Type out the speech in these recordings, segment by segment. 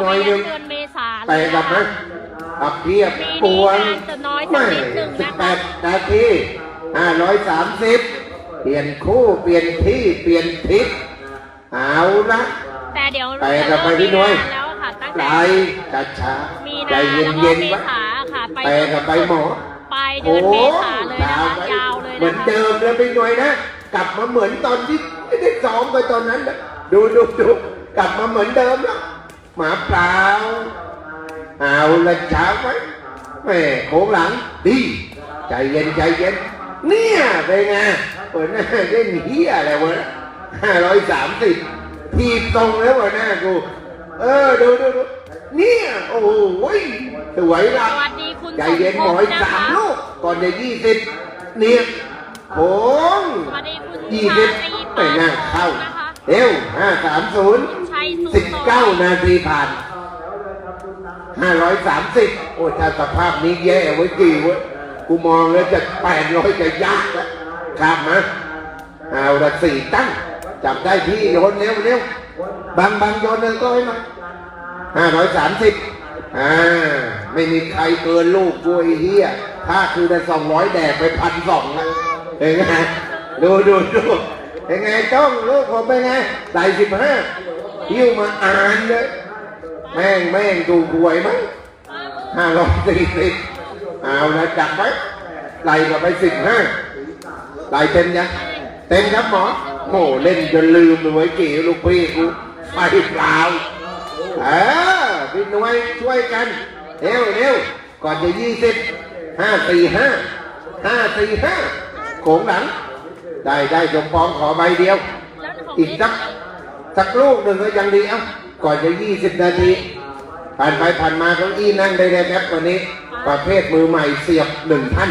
หน่ไม่อยหยันึ่งงเดือนเมษาเลแต่ยกับนะนะขับเพียบปีปนี้วนงานจะน้อยสักนิดหนึ่งสิบนะแปคะดนาทีห้าร้อยสามสิบเปลี่ยนคู่เปลี่ยนที่เปลี่ยนทิศเอาละแต่เดี๋ยวไปกับไปพี่น้อยจะเริ่มมีงานแล้วค่ะตั้งไหลแต่ช้าช้ามีใจนาเย็แล้วนก็เย็นเมๆวะษาค่ะไปไปกับไปหมอไปเดือนเมษาเลยนะคะยาวเลยเหมืนะอนคะเดิมเลยไปหน่อยนะกลับมาเหมือนตอนที่ไม่ได้ซ้อมไปตอนนั้นนะดูดูดูกลับมาเหมือนเดิมแล้ว หมาเปล่าเอาละช้าไว้แม่โค้งหลังดี ใจเย็นใจเย็น เนี่ยเป็นไงเปิดหน้าเล่นเฮียอะไรวะห้าร้อยสามสิบทีบตรงแล้ววะหน้ากู เออดูดูดูเนี่ยโอ้โหสวยสละวัสดีคุณใจสมเย็นภหมอพยนะสามคะลูกก่อนจะยี่สิบเนี่ยโค้งสวัสดีคุณยี่สิบชาตรีไม่น่าเข้านะคะเร็วห้าสามศูนย์ ชัยสุสิบเก้านาทีผ่านห้าร้อยสามสิบโอ้ถ้าสภาพนี้แย่ไว้ยกี่เว้ยกูมองแล้วจะแปดร้อยจะยากแล้วข้ามมาเอาละสี่ตั้ง จับได้ที่โยนเร็วเร็วบางบางโยนเลยก็ให้มาห้าร้อยสามสิบอ่าไม่มีใครเกินลูกกูไอ้เหี้ยถ้าคือได้สองร้อยแดกไปพันสองนะเห็นไงดูดูดูเป็นไงจ้องลูกผมเป็นไงใส่สิบห้า หิ้วมาอ่านเลยแม่งแม่งดูหวยไหมห้าร้อยสี่สิบเอาละจับไว้ไหลกลับไปสิบห้าไหลเต็มยังเต็มครับหมอโอ้เล่นจนลืมเลยเว้ยกี่ลูกพี่กูไปเปล่าเออพี่หน่วยช่วยกันเร็วเร็วก่อนจะยี่สิบห้าสี่ห้าห้าสี่ห้าโขงหลัง ได้ได้สมปองขอใบเดียวองอีกสัก สักลูกหนึ่งก็ยังดีเอ้าก่อนจะยี่สิบนาทีผ่านไปผ่านมาเก้าอี้นั่งได้เลยครับวันนี้ ประเภทมือใหม่เสียบหนึ่งท่าน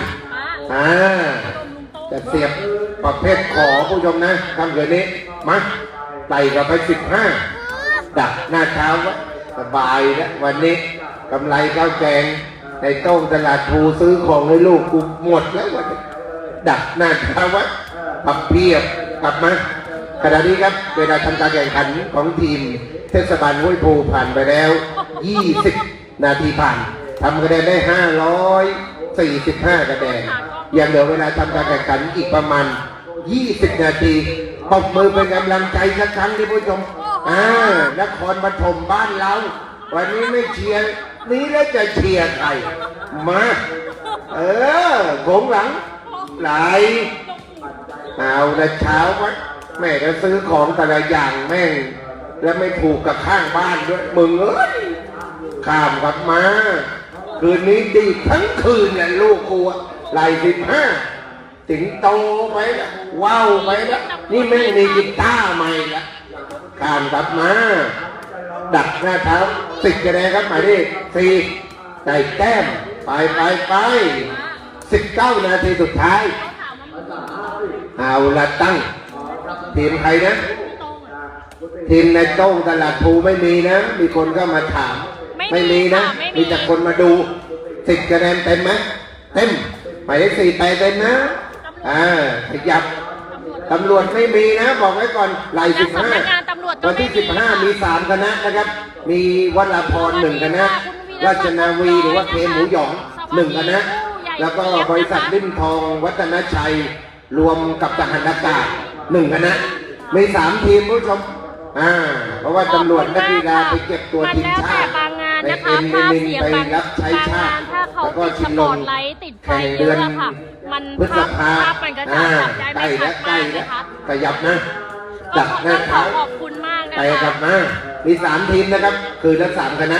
อ่าจะเสียบประเภทขอผู้ชมนะทำเกิดนี้มาไต่กับไปสิบห้าดักหน้าเท้าไว้สบายแล้ววันนี้กำไรข้าวแกงในโต้งตลาดภูซื้อของให้ลูกกูหมดแล้ววันนี้ดักหน้าเท้าไว้พับเพียบกลับมา ขณะนี้ครับเวลาทำการแข่งขันของทีม เทศบาลห้วยโพผ่านไปแล้ว 20 นาทีผ่านทำคะแนนได้ 545คะแนนยังเหลือเวลาทำการแข่งขันอีกประมาณ 20 นาทีปรบมือเป็นกำลังใจสักครั้งที่ผู้ชมอ่านครปฐมบ้านเราวันนี้ไม่เชียร์นี้แล้วจะเชียร์ใครมาเออโขงหลังไหลเอาแต่เช้าวัด แม่ก็ซื้อของแต่ละอย่างแม่ง แล้วไม่ถูกกับข้างบ้านด้วยมึงเอ้ยข้ามกลับมา คืนนี้ดีทั้งคืนเนี่ยลูกกูอะไหลสิบห้าสิงโตไปละว้าวไปละนี่แม่งมีกีตาร์ใหม่ละข้ามกลับมา ดักหน้าเท้าสิบคะแนนครับหมายเลขสี่ได้แต้มไปไปไปสิบเก้านาทีสุดท้าย เอาละตั้ง ทีมใครนะ ทีมในโต้งตลาดภูไม่มีนะ มีคนก็มาถาม ไม่มีนะค่ะไม่มีมีแต่คนมาดูสิบคะแนนเต็มไหมเต็มหมายเลขสี่ไปเต็มนะ อ่าขยับตำรวจไม่มีนะ บอกไว้ก่อนไล่และสิบสำห้านักงานตำรวจก็วันไม่ที่มีสิบห้าค่ะมีสามคณะนะครับ มีวัดละพรหนึ่งคณะ ราชนาวีหรือว่าเคหมูหยองหนึ่งคณะ แล้วก็บริษัทริมทองวัฒนชัย รวมกับทหารอากาศ หนึ่งคณะมีสามทีมผู้ชมอ่าเพราะว่าตำรวจนักกีฬาไปเก็บตัวทีมชาติมันแล้วแต่บางงานไปนะคะเอ็นภาพเอ็นเสียงไปบางรับใช้บางชางาตินถ้าเขาแล้วก็ติดสชิงปลองร์ตไลท์ติดไฟแข่งเยเดืออะนอะค่ะมันพฤษภาพภาภาพมันก็จะอ่าจับได้ใกล้ไม่แล้วใกล้แล้วชัดมากนะคะขยับนะก็ดักขอหน้าต้องขอเท้าขอบคุณมากนะไปกคะลับมามีสามทีมนะครับ คือทั้งสามคณะ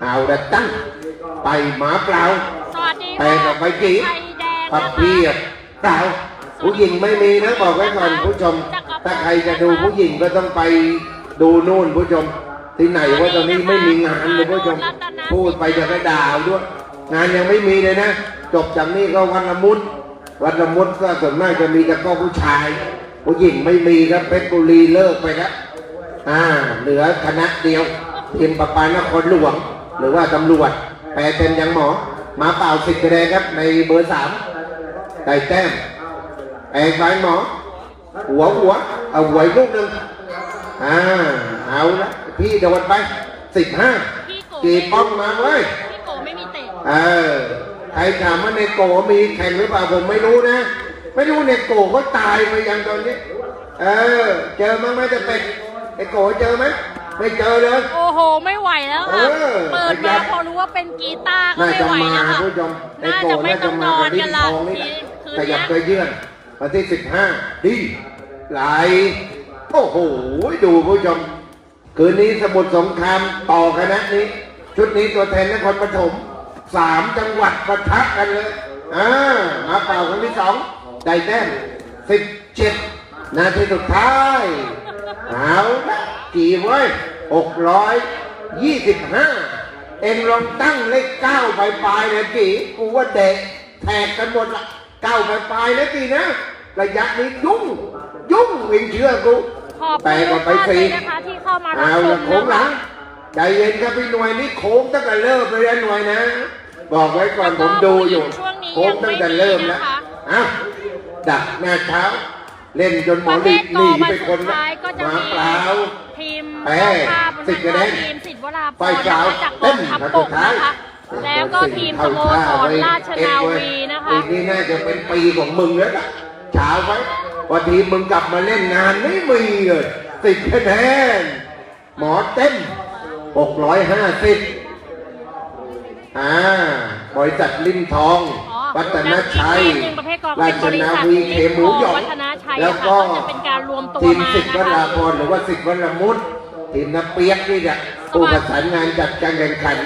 เอาละตั้งไปหมาเปล่าสวัสดีไปค่ะกับไปจีไข่แดงพับนะคะเพียบเปล่า ผู้หญิงไม่มีนะบอกไว้ก่อนผู้ชม ถ้าใครจะดูผู้หญิงก็ต้องไปดูนู่นผู้ชม ที่ไหนว่าตอนนี้ไม่มีงานเลยผู้ชม พูดไปจะกระดาวด้วย งานยังไม่มีเลยนะ จบจากนี้ก็วันละมุดวันละมุดก็ส่วนมากจะมีแต่ก็ผู้ชาย ผู้หญิงไม่มีครับเพชรบุรีเลิกไปแล้วอ่าเหลือคณะเดียวทีมประปานครหลวง หรือว่าตำรวจแปลเต็มยังหมอมาเปล่าสิบคะแนนครับในเบอร์สามได้แต้ม แปลงไปหมอหัวหัวเอาหัวอีกลูกหนึ่งอ่าเอาละพี่โดดไปสิบห้าพี่โกกี่ป้องมาเว้ยพี่โกไม่มีเตะเออใครถามว่าในโกมีแข่งหรือเปล่าผมไม่รู้นะ ไม่รู้ในโกเขาตายไปยังตอนนี้ เออ เจอมั้งไหมจะเป็นไอโกเจอไหมไม่เจอเลย โอ้โห ไม่ไหวแล้วค่ะเออเปิดขยัมาบพอรู้ว่าเป็นกีตาร์ก็น่าไม่จะไหวมาแล้วค่ะผู้ชมไอน่าโกจะไม่น่าต้จะองนมาอกันบลิ้กันนละทองนี่ทีแหละคืนขยับไปเนี้ยเยื่อน วันที่สิบห้าดีไหลโอ้โห ดูผู้ชม คืนนี้สมุทรสงครามต่อคณะนี้ ชุดนี้ตัวแทนนครปฐมสามจังหวัดปะทะกันเลยอ่ามาเป่าครั้งที่สองได้แต้มสิบเจ็ดนาทีสุดท้ายเอาละกี่ไว้หกร้อยยี่สิบห้าเอ็งลองตั้งเลขเก้าปลายๆนะกี่กูว่าเด็กแทกกันหมดละ เก้าปลายๆนะกี่นะ ระยะนี้ยุ่ง ยุ่งเองเชื่อกูขอบแปลคุณกัทุนกไปท่านเลสี่ยนะคะที่เข้ามารับเอาชละมโค้งหลันะงคะใจเย็นครับพี่หน่วยนี่โค้งตั้งแต่เริ่มเลยนะหน่วยนะ บอกไว้ก่อนผมดูอยู่ช่วงนี้โค้งตั้งแต่เริ่มแล้วยังไม่มีนะคะอะดักหน้าเท้า เล่นจนหมปอระเภลีทหกนีอวันไปคสุนดละท้ายก็จะหมามีเปล่า ทีมแปะเจ้าภาพสิบคะแนนทีมสิทธิ์วราพไฟรสาวนะคะจากกเต้องนทัพนัดบสุกดท้ายนะคะ แล้วก็ทีมสโมสรราชนาวีนะคะปีนี้น่าจะเป็นปีของมึงแล้วล่ะเช้าไว้วันทีมึงกลับมาเล่นงานไม่มีเลยสิบคะแนนหมอเต้นหกร้อยห้าสิบอ่าบริษัทลิมทองอ๋อวัฒนชัยอีกทีมหนึ่งประเภทกองราเป็นชบรินาษัทวีลิเคมหมูหยองวัฒนาชัยแล้วค่ะก็ก็จะเป็นการรวมตัวทีมมาสิทธิ์วนะราคะพรหรือว่าสิทธิ์วรมุตทีมนักเปียกนี่แหละผู้ประสานงานจัดการแข่งขัน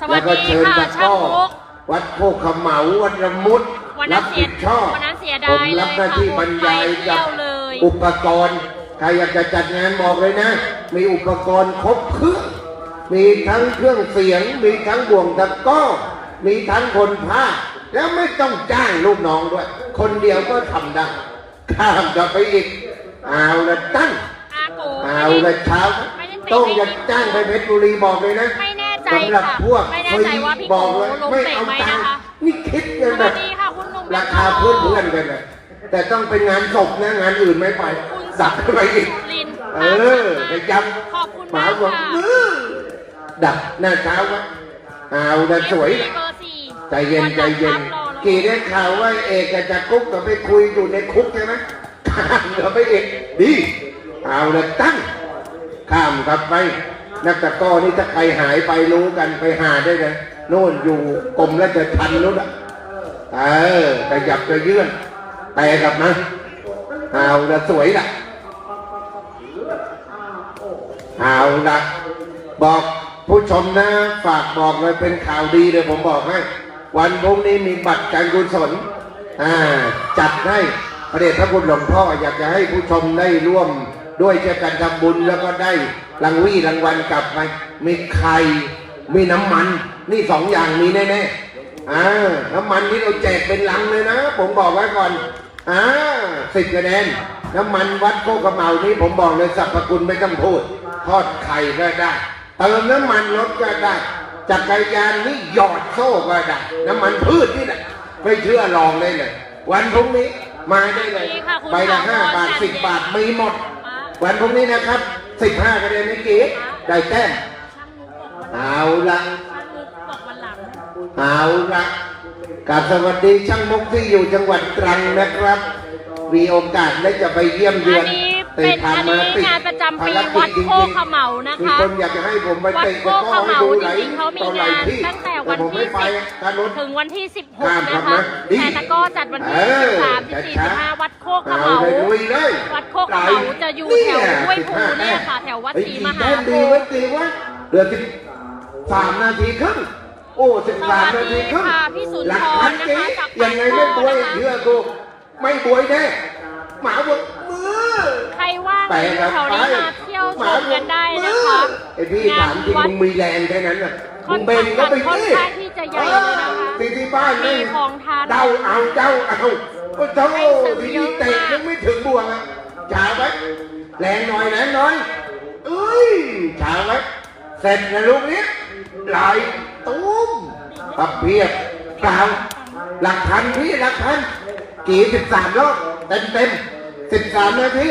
สวัแล้สวก็ดีเชิญค่ะตะกช่างร้อมุก วัดโคกขมเหมาวัดระมุดวันนั้รันบเสีผิยดชอบวันนั้นเสียผดายมเลรับยหน้าค่ะที่บรรยายไปเที่กับยวเลยอุปกรณ์ใครอยากจะจัดงานบอกเลยนะ มีอุปกรณ์ครบเครื่องมีทั้งเครื่องเสียง มีทั้งบ่วงตะกร้อมีทั้งคนพากย์แล้วไม่ต้องจ้างลูกน้องด้วย คนเดียวก็ทำได้ข้ามกลับไปอีกเอาละตั้ง อาโกเอาละเช้าไม่ได้ติดต้องจะจ้างไปเพชรบุรีบอกเลยนะ ไม่แน่ ใจสำหรับค่ะ พวกไม่แน่ใจว่าพี่บโกอกเลยลงไม่เตะเอาไหมตังนะค์คะ นี่คิดสกันแบวัสบดีค่ะคุณหนุ่มราคาเพื่อนเพื่อนๆกันเลยแต่ต้องเป็นงานศพนะงานอื่นไม่ไปสักไปอีกลินเออไปจขอบคุณำหมามาบกอกค่ะอื้อดักหน้าเช้าไว้เอาละสวยเบอร์สี่ใจเย็นใจเย็น วันรับรอแล้วกี่ได้ข่าวว่าเอกกับจักรกุ๊กก็ไปคุยอยู่ในคุกใช่ไหมข้ามกับไปเอกดีเอาละตั้งข้ามกลับไป นักตะก้อนี่ถ้าใครหายไปรู้กันไปหาได้เลยโน่นอยู่กรมราชทัณฑ์นู้นอะเออขยับจะเยื่อนแต่กลับมาเอาละสวยละเอาละบอกผู้ชมนะฝากบอกเลยเป็นข่าวดีเลยผมบอกให้ วันพรุ่งนี้มีบัตรการกุศลอ่าจัดให้พระเดชพระคุณหลวงพ่ออยากจะให้ผู้ชมได้ร่วมด้วยเช่นกันทำบุญแล้วก็ได้ รางวี่รางวัลกลับไป มีไข่ มีน้ำมัน นี่สองอย่างมีแน่ๆอ่าน้ำมันนี่เราแจกเป็นลังเลยนะ ผมบอกไว้ก่อนอ่าสิบคะแนนน้ำมันวัดโคกระเหมานี้ผมบอกเลยสรรพคุณไม่ต้องพูด ทอดไข่ก็ได้เติมน้ำมันรถก็ได้จักรยานนี่หยอดโซ่ก็ได้น้ำมันพืชนี่แหละไม่เชื่อลองได้เลย วันพรุ่งนี้มาได้เลยดีค่ะคุณใบละถาวรห้าบาทจัดสิบบาทมีหมดมาวันพรุ่งนี้นะครับ 15คะแนนเมื่อกี้ได้แต้มช่างมุกบอกวันหลังเอาละช่างมุกบอกวันหลังเอาละกราบสวัสดีช่างมุกที่อยู่จังหวัดตรังนะครับ มีโอกาสได้จะไปเยี่ยมเยือัอนนนี้แต่ เป็นผ่าอันมานี้ติดงานประจำปีภารกิวัจดจริงโคๆขมเหมานะมีคะคนอยากจะให้ผมไปวัดเตะโคตะขกร้อให้เหมาดูจหลายริงๆเขามีต่อหลางายนที่ตั้งแต่แต่วันผมที่ไม่ไปสิบอะการรถถึงวันที่ข้าม16ครันะบคะนะดีแต่ตะกร้อจัดวันที่เออ13 14ช้า15 วัดโคกขเอาเหมาเลยลุยเลยวัดโคกขเหมาจะอยู่แถวห้วยภูเนี่ยค่ะแถววัดศรีมหาเฮ้ยโพดีไว้ธิ์ดีไว้เดือนสิบสามนาทีครึ่งโอ้สิบสามนาทีครึ่งสวัสดีค่ะพี่สุนทรหลักพันนะคะเจ๊จากยังไงไม่บวยปากท่อนะคะเชื่อกูไม่บวยแน่หมาบวมือ ใครว่างแต่อยู่กับแถวไปนี้มาเที่ยวชมกันได้นะคะไอพี่ถามจริงวัดมึงมีแรงแค่นั้นน่ะค่มึอนงเบนก็ไปค่อนดิข้างที่จะใหญ่เลยนะคะตีที่บ้านนี่มีของทานเดาเอาเจ้าเอาโอ้เจ้าให้ซื้อทีเยนี้อะเตะมากยังไม่ถึงบวงอะจ่าไว้แรงหน่อยแรงหน่อยเอ้ยจ่าไว้เสร็จนะลูกนี้ไหลตุ้มปับเพียบกล่าวหลักพันพี่หลักพันกี่สิบสามรอบเต็มเต็ม สิบสามนาที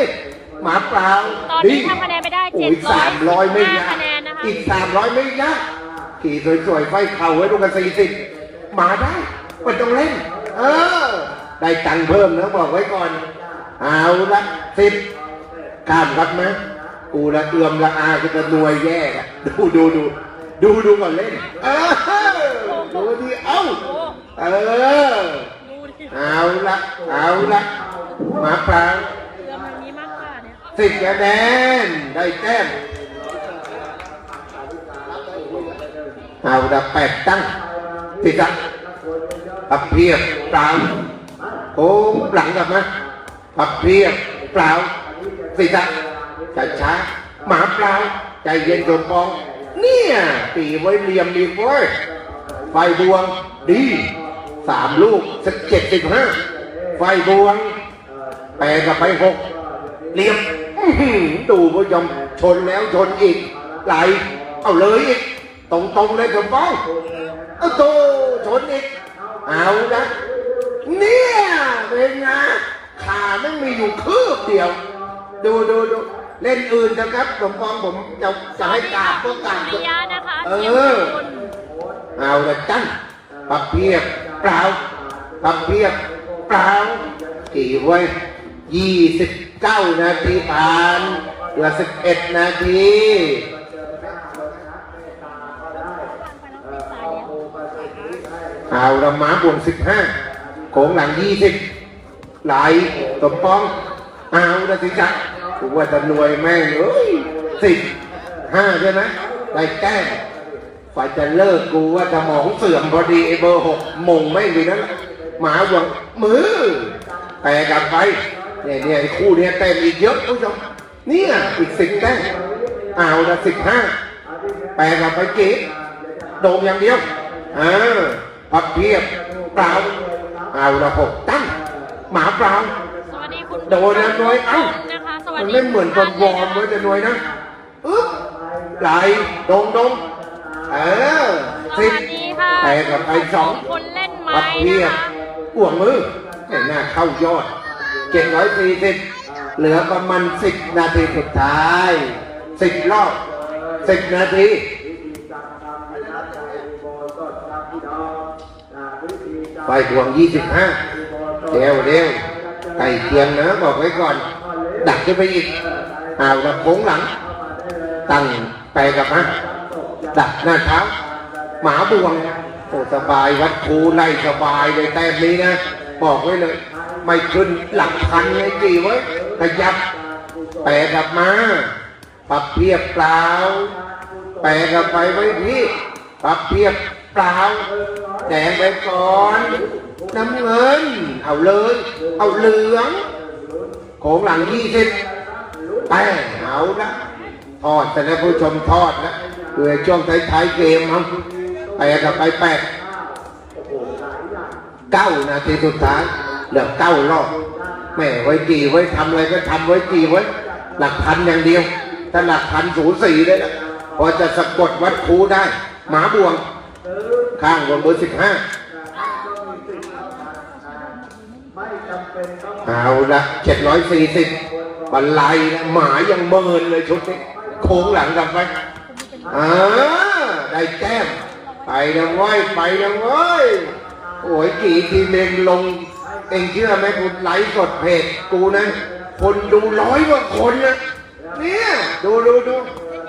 หมาเปล่าตอนนี้ทำคะแนนไปได้โอ้ยสามร้อยไม่ยาก705คะแนนนะคะอีกสามร้อยไม่ยากขี่สวยๆไฟเข่าไว้ลูกกันสี่สิบมาได้มันต้องเล่น เออ ได้ตังค์เพิ่มนะบอกไว้ก่อน เอาละสิบข้ามรับไหมกูละเอือมละอากูจะหน่วยแย่อะดูดูดูดูดูก่อนเล่น เออดูดิเอ้าโอ้เออดูดิเอาละเอาละ หมาปลางเรือมันนี้มากกว่าเนี่ยสิบคะแนนได้แต้มเอาละแปดตั้งสิครับปับเพียบเปล่าโค้งหลังกลับมาปับเพียบเปล่าสิครับช้าช้าๆหมาเปล่าใจเย็นจนปอง เนี่ยตีไว้เหลี่ยมดีเว้ยไฟดวงดีสามลูกสิบเจ็ดสิบห้าไฟดวง แปลกับไปหกเรียบอื้อหือดูผู้ชมชนแล้วชนอีก ไหล เอาเลยอีก ตรงตรงๆเลยคุณป้องเอาโตชนอีก เอานะเนี่ยเป็นไงขาไม่มีอยู่คืบเดียว ดูดูดูเล่นอื่นนะครับผมปองผมจะจะให้กราบก็กราบปิยะนะคะเอเทียมอคุณเอาละจังปับเพียบเปล่าปับเพียบเปล่ากี่ไว้ ยี่สิบเก้านาทีผ่านเหลือสิบเอ็ดนาทีเอาละหมาบวงสิบห้าโขงหลังยี่สิบไหลตบป้อง เอาละสิจ๊ะกูว่าจะรวยแม่งเอ้ยสิบห้าใช่ไหมได้แต้มฝ่ายจะเลิกกูว่าสมองเสื่อมพอดีไอเบอร์หกมงไม่ดีนั้นหมาหวงมือแปลกลับไป เนี่ยเนี่ยไอ้คู่เนี้ยเต็มอีกเยอะผู้ชมเนี่ยอีกสิบแต้มเอาละสิบห้าแปลกลับไปกีโดมอย่างเดียวอ่าพับเพียบเปล่าเอาละหกตั้งหมาเปล่าสวัสดีคุณโดนนะน้อยเอ้านะคะสวัสมันดีไม่เหมือนคนวอร์มทุไว้กท่าจะหน่วยนะอึ๊บไหลดงดงเออสสิบวัสดีค่ะแต่กับไปสองคนเล่นไม้ปับเพียนะบคะอ้วงมือไอ้หน้าเข้ายอด เจ็ดร้อยสี่สิบเหลือประมาณสิบนาทีสุดท้ายสิบรอบสิบนาทีไฟดวงยี่สิบห้าเร็วเร็วไก่เคียงนะบอกไว้ก่อน ดักขึ้นไปอีกเอาละโค้งหลัง ตั้งไปกับฮะดักหน้าเท้าหมาบวงโอ้สบายวัดคูไล่สบายเลยแต้มนี้นะ บอกไว้เลย ไม่ขึ้นหลักพันไงจีไว้ยขยับแปะกลับมาปรับเพียบเปล่าแปะกลับไปไว้พี่ปรับเพียบเปล่าแดงไปก่อนน้ำเงิน เอาเลย เอาเหลืองของหลังยี่สิบแป้งเอาละทอดแต่นะผู้ชมทอดนะเพื่อช่วงท้ายๆเกมครับไปกับไปแปดเก้านาทีสุดท้าย เหลือเก้ารอบแม่ไว้จีไว้ทำอะไรก็ทำไว้จีไว้ หลักพันอย่างเดียวถ้าหลักพันสูสีเลยนะพอจะสะกดวัดคูได้ หมาบวง ข้างบนเบอร์สิบห้าเอาละเจ็ดร้อยสี่สิบบรรลัยนะหมายังเมินเลยชุดนี้ โค้งหลังกลับไปอ่าได้แต้ม ไปนะว้ยไปนะว้ยโอ้ยกี่ทีเมงลง เองเชื่อไหมคุณไลฟ์สดเพจกูนะ คนดูร้อยกว่าคนนะเนี่ย ดูดูดู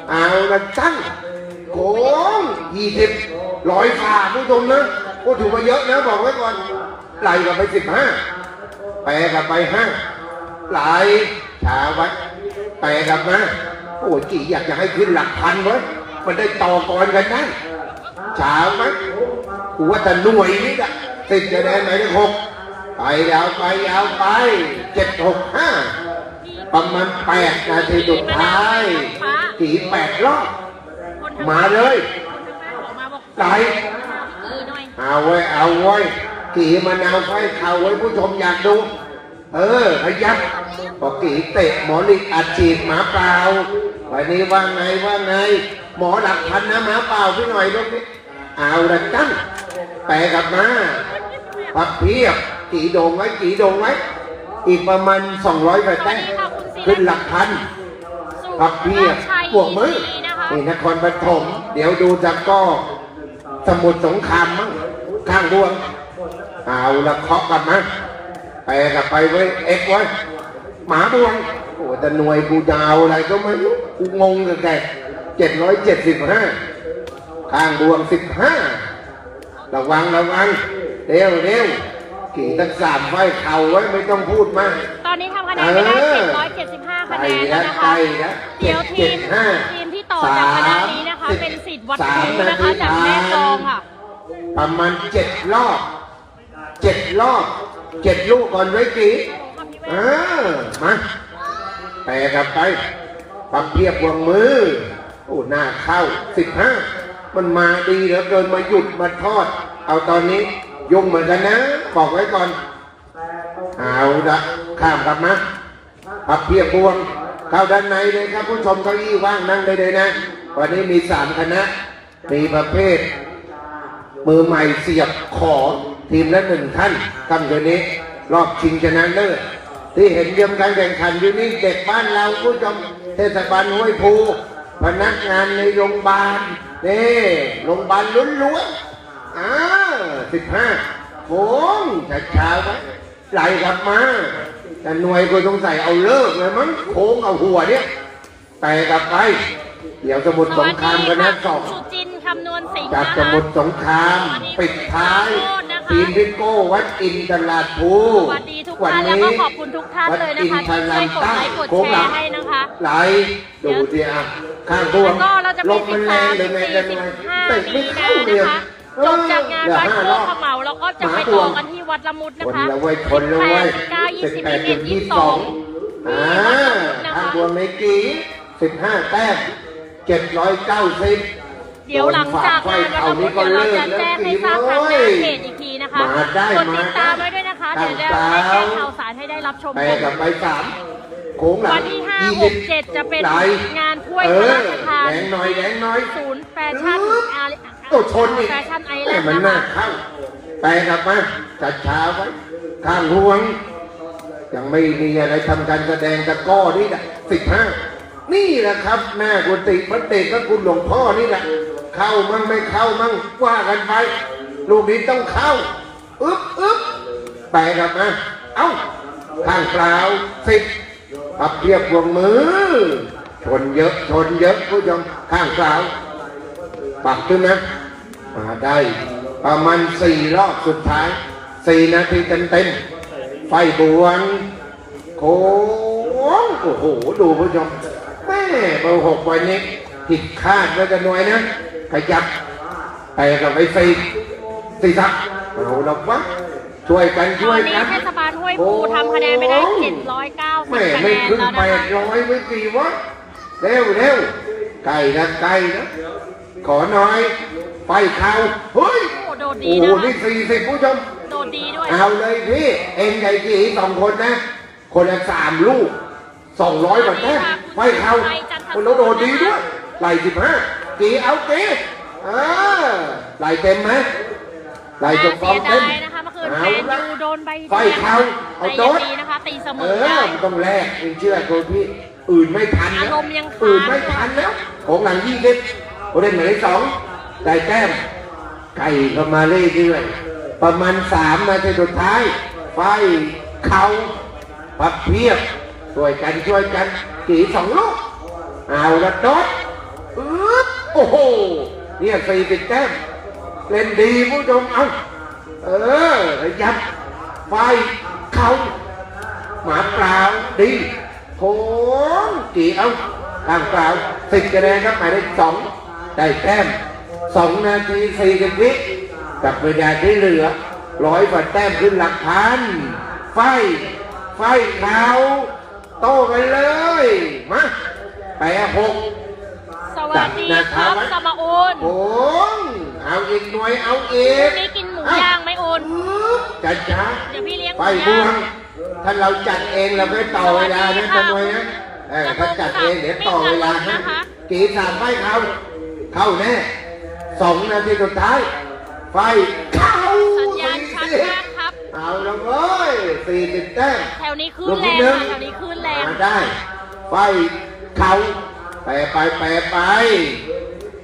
เอาละตั้งโค้งยี่สิบร้อยฝ่าผู้ชมนะก็ถือว่าเยอะนะบอกไว้ก่อนไหลกลับไปสิบห้าแปลกลับไปห้าไหลช้าไว้แปลกลับมาโอ้ยกี่อยากจะให้ขึ้นหลักพันไว้ยมันได้ต่อกรกันได้ช้าไหมกูว่าแต่หน่วยนี่อะติดจะได้ไหมเลขหก ไปยาวไปยาวไปเจ็ดหกห้าประมาณแปดนาทีสุดท้ายกี่แปดรอบคนทางมาเลยคนทางบ้านบอกมาบอกไหลคือหน่อยเอาไว้ยเอาไว้ยกี่มะนาวไฟเข่าไว้ผู้ชมอยากดู เออพยับพอกี่เตะหมอลิกอัดฉีดหมาเปล่าวันนี้ว่าไงว่าไง หมอหลักพันนะหมาเปล่าพี่หน่อยลูกนี้เอาละตั้งแปลกลับมาพับเพียบ กี่โดงไว้กี่โดงไว้ อีกประมาณสองร้อยกว่าสวัสแต้มดีค่ะคุณศิขึ้นหลลักพันสุพับเพียบราชัยบวกมือดีนะคะนี่นครปฐมเดี๋ยวดูจากก็สมุทรสงครามมั้งข้างดวงเอาละเคาะกลับมาไปกลับไปไว้เอ็กไว้หมาบวงโอ้แต่หน่วยกูดาวอะไรก็ไม่รู้กูงงกับแกเจ็ดร้อยเจ็ดสิบห้าข้างบวงสิบห้าระวังระวังเร็วเร็ว กี่ตั้งสามไฟเข่าไว้ไม่ต้องพูดมาก ตอนนี้ทำคะแนนไปได้775คะแนนแล้วนะคะใกล้นะเดี๋ยวทีม775ทีมที่ต่อจากคณะนี้นะคะ เป็นสิทธิ์วัดภูนะคะจากแม่กลองค่ะ ประมาณเจ็ดรอบเจ็ดรอบเจ็ดลูกก่อนไว้กี่เออมาแปลกลับไปปับเพียบวงมือ โอ้หน้าเข้าสิบห้ามันมาดีเหลือเกินมาหยุดมาทอด เอาตอนนี้ ยุ่งเหมือนกันนะบอกไว้ก่อนเอาละข้ามกลับมาปับเพียบบวงเข้าด้านในเลยครับ ผู้ชมเก้าอี้ว่างนั่งได้เลยนะ วันนี้มีสามคณะ มีประเภท มือใหม่เสียบขอทีมละหนึ่งท่านคำเดี๋ยวนี้ รอบชิงชนะเลิศที่เห็นเยี่ยมการแข่งขันอยู่นี่เด็กบ้านเราผู้ชมเทศบาลห้วยภูพนักงานในโรงพยาบาลนี่โรงพยาบาลล้วนๆ อ่าสิบห้าโค้งช้าๆไปไหลกลับมา แต่หน่วยก็ต้องใส่เอาเลิกเลยมั้งโค้งเอาหัวเนี่ยแต่กลับไป เดี๋ยวสมุดสสวังสครามดีกันค่ะนะสองสุจินต์คำนวณสิงห์จากนะสคะมุทรสงคราม ปิดท้ายทีมพิโก้วัดอินตลาดภูสวัสดีทุกท่านแล้วก็ขอบคุณทุกท่านเลยนะคะที่ช่วยกดไลค์กดแชร์ให้นะคะไหลดูดิอะข้างบวแล้งวก็เราจะลมีมมันแรงเลยไง13กันไง15เตะมีไม่นาเข้าเลยนะคะ จบจากงานวัดโคกขมเหาแล้วก็จะไปต่อกันที่วัดละมุดทนะนคะแล้วเว้ยทนแล้วเว้ยเก้ายี่สิบสิบแปดเอ็ถึดงยี่ยี่สิสิบบสสอองงอ่านะข้างคะบวงในกี่สิบห้าแต้มเจ็ดร้อยเก้าสิบเดี๋ยวหลังจากงานวัดละมุดเดี๋ยวเราจะแจ้งให้ทราบทางหน้าเพจอีกทีนะคะมาได้กดมาติดตามไว้ด้วยนะคะข้าเดี๋งยวจะได้ซ้ายแจ้งข่าวสารให้ได้รับชมไปกันกับไปสามโค้งหลังวันที่ห้ายี่หสิบกเจ็ดจะเป็นไหลงานถ้วยเอพระอราชทานแรงหน่อยแรงหน่อยศูนย์แฟชั่นอา ริโอ้ชนอีกแฟชั่นไอแลแต่นด์มันนะน่าคะเข้าไปกลับมาจัดช้าไว้ ข้างห่วง ยังไม่มีอะไรทำการแสดงตะกร้อนี่แหละสิบห้านี่แหละครับหน้ากุฏิพระเตกพระคุณหลวงพ่อนี่แหละ เข้ามั่งไม่เข้ามั่งว่ากันไป ลูกนี้ต้องเข้าอึ๊บอึ๊บไปกลับมาเอ้าข้างเปล่าสิบปับเพียบวงมือชนเยอะชนเยอะผู้ชมข้างเปล่าปักขึ้นนะ มาได้ประมาณสี่รอบสุดท้ายสี่นาทีเต็มเต็มๆไฟบวงโค้งโอ้โห ดูผู้ชมแม่เบอร์หกวันนี้ผิดคาดไว้กันหน่อยนะขยับไปกับไอ้สี่สี่ทักเอาละวะช่วยกันตช่อวนยนี้กันเทศบาลห้วยปูทำคะแนนไปได้790แม่คะแนไม่นขึ้นแล้วแปนะดคะร้อยไม่กี่วะเร็วเร็วไก่นะไก่นะ ขอหน่อย ไปเขาเฮ้ย โอ้โดดโอ้ดีโห นะคะนี่สี่สิบผู้ชม โดดดีด้วย เอาเลยพี่ เองไก่กี่สองคนนะ คนละสามลูกสองร้อยกว่าแต้มไปเขาคนละโดดดีด้วยไหลสิบห้ากี่เอากี่เออไหลเต็มไหมไหลจบกองเสียเต็ดามยนะคะเมื่อคืนเอาแมนละยูโดนใบแดไฟงเขาเอาแต่โต๊ยังดดีนะคะ ตีเสมเอออได้ มันต้องแลกเองเชื่อตัวพี่อื่นไม่ทันนะอารมณ์ยังค้าง อื่นไม่ทันแล้ว ของหลังยี่สิบ โอเล่นหมายเลขสองได้แต้มไก่เข้ามาเรื่อยๆประมาณสามนาทีสุดท้าย ไฟเขาพับเพียบช่วยกันช่วยกันกี่สองลูกเอาละโดดอึ๊บโอ้โหเนี่ยสี่ติดแต้มเล่นดีผู้ชมเอาเออยับไฟเขาหมาเปล่าดีโค้งกี่เอาข้างเปล่าสิบคะแนนครับหมายเลขสอง ได้แต้มสองนาทีสี่สิบวิกับเวลาที่เหลือร้อยกว่าแต้มขึ้นหลักพัน ไฟ ไฟเขาโต้กันเลยมาแปดหกสวัสดีครับสมาโอนโอ้งเอาอีกหน่วยเอาอีพรุ่กงนี้กินหมูย่างไหมโอนจัดจ้าเดี๋ยวพี่เลี้ยงหไปมูบวย่างงถ้าเราจัดเองเราไม่ต่อเวลานะท่านหน่วยนะเออถ้าจัดเองเดี๋ยวต่อเวลาให้กี่สามไฟเข้า เข้าแน่สองนาทีสุดท้าย ไฟเข้าสัญญาณชัดมากครับ เอาละเว้ยสี่สิบแต้มแถวนี้คลื่นแรงค่ะแถวนี้คลื่นแรงมาได้ ไฟเขาแปรไปแปรไป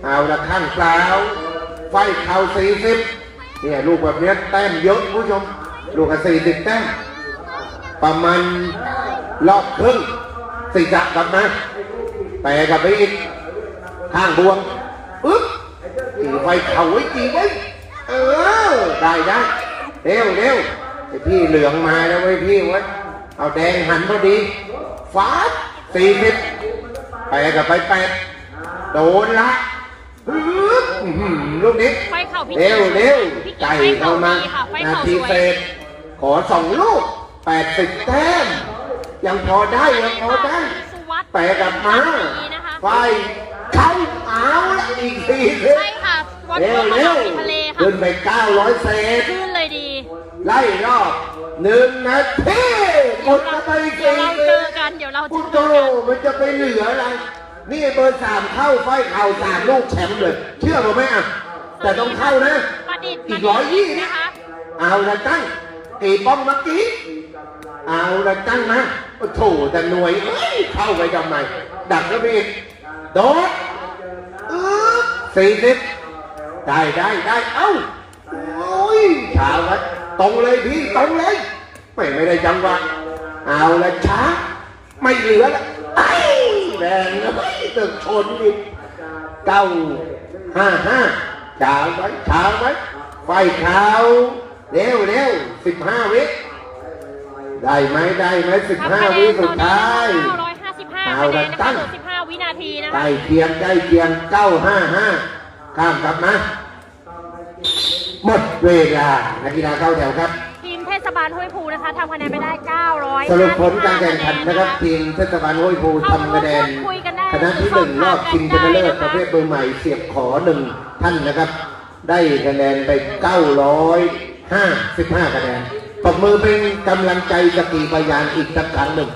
เอาละข้างเปล่าไฟเข่าสี่สิบเนี่ยลูกแบบเนี้ยแต้มเยอะคุณผู้ชม ลูกกับสี่สิบแต้มประมาณรอบครึ่งสี่จับกลับมาแปรกลับไปอีกข้างบวง ปึ๊บจีไฟเข่าไว้จีไว้ เออ ได้ได้เร็วเร็วไอพี่เหลืองมาแล้วไว้ยพี่ไว้ยเอาแดงหันพอดีฟ้าสี่สิบแปรกับไปแปดโดนละปึ๊บอื้อหือลูกนี้ไฟเข่าพี่เร็วเร็วพี่ไก่ไฟเข้ามาดีค่ะไฟนาเข่าทีสวเศยษขอสองลูกแปดสิบแต้มยังพอได้ยังพอได้สุวัสดิ์แปรกลับมาดีนะคะไฟ เข้าเอาละอีกทีนึงใช่ค่ะวัดเร็พววกมาเร็จาวกทะเลค่ะขึ้นไปเก้าร้อยเศษคลื่นเลยดีไล่รอบหนึ่งนาทีกเดี๋ยวดเราเข้าไปอีกเดี๋ยวทีเรานึเจองกันเดี๋ยวเราเจพุอทโธกันมันจะไปเหลืออะไร นี่เบอร์สามเข้าไฟเข่าสามลูกแชมป์เลย เชื่อผมไหมอะ แต่ต้องเข้านะ ประดิษฐ์อีกร้อยยี่นะนะคะ เอาละตั้งตีป้องเมื่อกี้ เอาละตั้งนะโอ้โถแต่หน่วยเอ้ยเข้าไปทำไมดักแล้วไปอีก โดดอึ๊บสี่สิบได้ได้ได้เอ้าโอ้ยช้าไว้ตรงเลยพี่ตรงเลยไม่ไม่ได้จังหวะเอาละช้า ไม่เหลือละไอ้แรงนะเฮ้ยตึกชนอีกเก้าห้าห้าช้าไว้ช้าไว้ไฟขาวเร็วเร็วสิบห้าวิได้ไหมได้ไหมสิบทำห้าคะแนวินตสุอดนนี้ท้าย955เอาคะแนละนนะตั้คะงเหลือ15 วินาทีนะใกคะล้เคียงใกล้เคียงเก้าห้าห้าข้ามกลับมาหมดเวลานักกีฬาเข้าแถวครับ ทีมเทศบาลห้วยภูนะคะทำคะแนนไปได้ 900สรุปผลการแข่งขันนะครับทีมเทศบาลห้วยภูทำคะแนนคณะที่หนึ่งรอบชิงชนะเลิศประเภทเบอร์ใหม่เสียบขอหนึ่งท่านนะครับ ได้คะแนนไป 955 คะแนนตบมือเป็นกำลังใจสกกีพยานอีกสักครั้งหนึ่ง